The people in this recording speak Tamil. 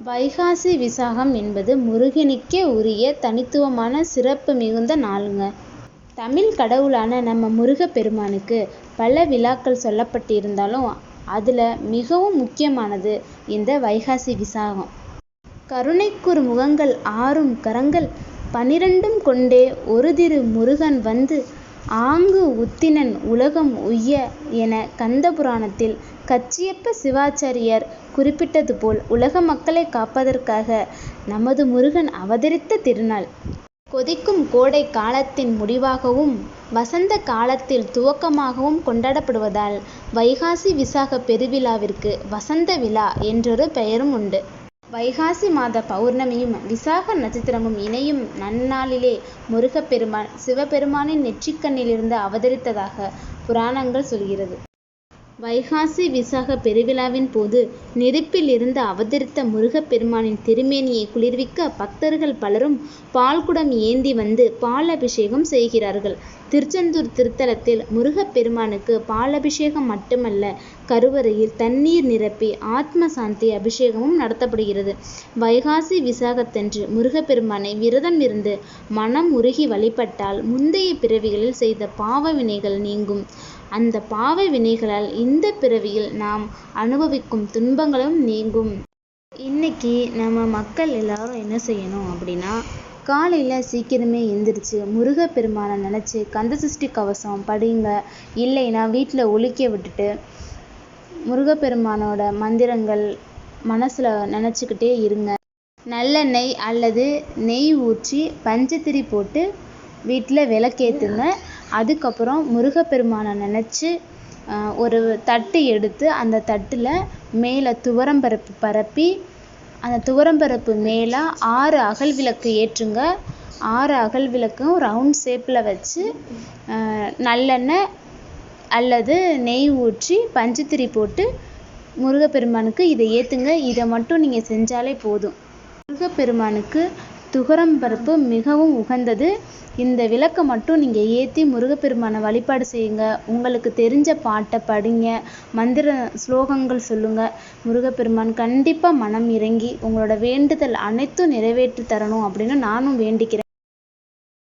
வைகாசி விசாகம் என்பது முருகனுக்கே உரிய தனித்துவமான சிறப்பு மிகுந்த நாளுங்க. தமிழ் கடவுளான நம்ம முருகப் பெருமானுக்கு பல விழாக்கள் சொல்லப்பட்டிருந்தாலும் அதுல மிகவும் முக்கியமானது இந்த வைகாசி விசாகம். கருணைக்குறு முகங்கள் ஆறும் கரங்கள் பனிரெண்டும் கொண்டே ஒருதிரு முருகன் வந்து ஆங்கு உத்தினன் உலகம் உய்ய என கந்தபுராணத்தில் கச்சியப்ப சிவாச்சாரியர் குறிப்பிட்டது போல் உலக மக்களை காப்பதற்காக நமது முருகன் அவதரித்த திருநாள். கொதிக்கும் கோடை காலத்தின் முடிவாகவும் வசந்த காலத்தில் துவக்கமாகவும் கொண்டாடப்படுவதால் வைகாசி விசாக பெருவிழாவிற்கு வசந்த விழா என்றொரு பெயரும் உண்டு. வைகாசி மாத பௌர்ணமியும் விசாக நட்சத்திரமும் இணையும் நன்னாளிலே முருகப் பெருமான் சிவபெருமானின் நெற்றிக்கண்ணிலிருந்து அவதரித்ததாக புராணங்கள் சொல்கிறது. வைகாசி விசாக பெருவிழாவின் போது நெருப்பில் இருந்து அவதரித்த முருகப்பெருமானின் திருமேனியை குளிர்விக்க பக்தர்கள் பலரும் பால்குடம் ஏந்தி வந்து பால் அபிஷேகம் செய்கிறார்கள். திருச்செந்தூர் திருத்தலத்தில் முருகப்பெருமானுக்கு பாலபிஷேகம் மட்டுமல்ல கருவறையில் தண்ணீர் நிரப்பி ஆத்ம சாந்தி அபிஷேகமும் நடத்தப்படுகிறது. வைகாசி விசாகத்தன்று முருகப்பெருமானை விரதம் இருந்து மனம் உருகி வழிபட்டால் முந்தைய பிறவிகளில் செய்த பாவ வினைகள் நீங்கும். அந்த பாவ வினைகளால் இந்த பிறவியில் நாம் அனுபவிக்கும் துன்பங்களும் நீங்கும். இன்னைக்கு நம்ம மக்கள் எல்லாரும் என்ன செய்யணும் அப்படின்னா காலையில சீக்கிரமே எந்திரிச்சு முருகப் பெருமானை நினைச்சு கந்தசஷ்டி கவசம் படிங்க. இல்லைன்னா வீட்டில் ஒழிக்க விட்டுட்டு முருகப்பெருமானோட மந்திரங்கள் மனசுல நினைச்சுக்கிட்டே இருங்க. நல்லெண்ணெய் அல்லது நெய் ஊற்றி பஞ்சத்திரி போட்டு வீட்டில் விளக்கேத்துங்க. அதுக்கப்புறம் முருகப்பெருமானை நினச்சி நினைச்சு ஒரு தட்டு எடுத்து அந்த தட்டில் மேலே துவரம் பருப்பு பரப்பி அந்த துவரம் பருப்பு மேலே ஆறு அகல் விளக்கு ஏற்றுங்க. ஆறு அகல் விளக்கும் ரவுண்ட் ஷேப்பில் வச்சு நல்லெண்ணெய் அல்லது நெய் ஊற்றி பஞ்சுத்திரி போட்டு முருகப்பெருமானுக்கு இதை ஏற்றுங்க இதை மட்டும் நீங்கள் செஞ்சாலே போதும். முருகப்பெருமானுக்கு துவரம் பருப்பு மிகவும் உகந்தது. இந்த விளக்கை மட்டும் நீங்கள் ஏற்றி முருகப்பெருமானை வழிபாடு செய்யுங்க. உங்களுக்கு தெரிஞ்ச பாட்டை படிங்க. மந்திர ஸ்லோகங்கள் சொல்லுங்கள் முருகப்பெருமான் கண்டிப்பாக மனம் இறங்கி உங்களோட வேண்டுதல் அனைத்தும் நிறைவேற்றி தரணும் அப்படின்னு நானும் வேண்டிக்கிறேன்.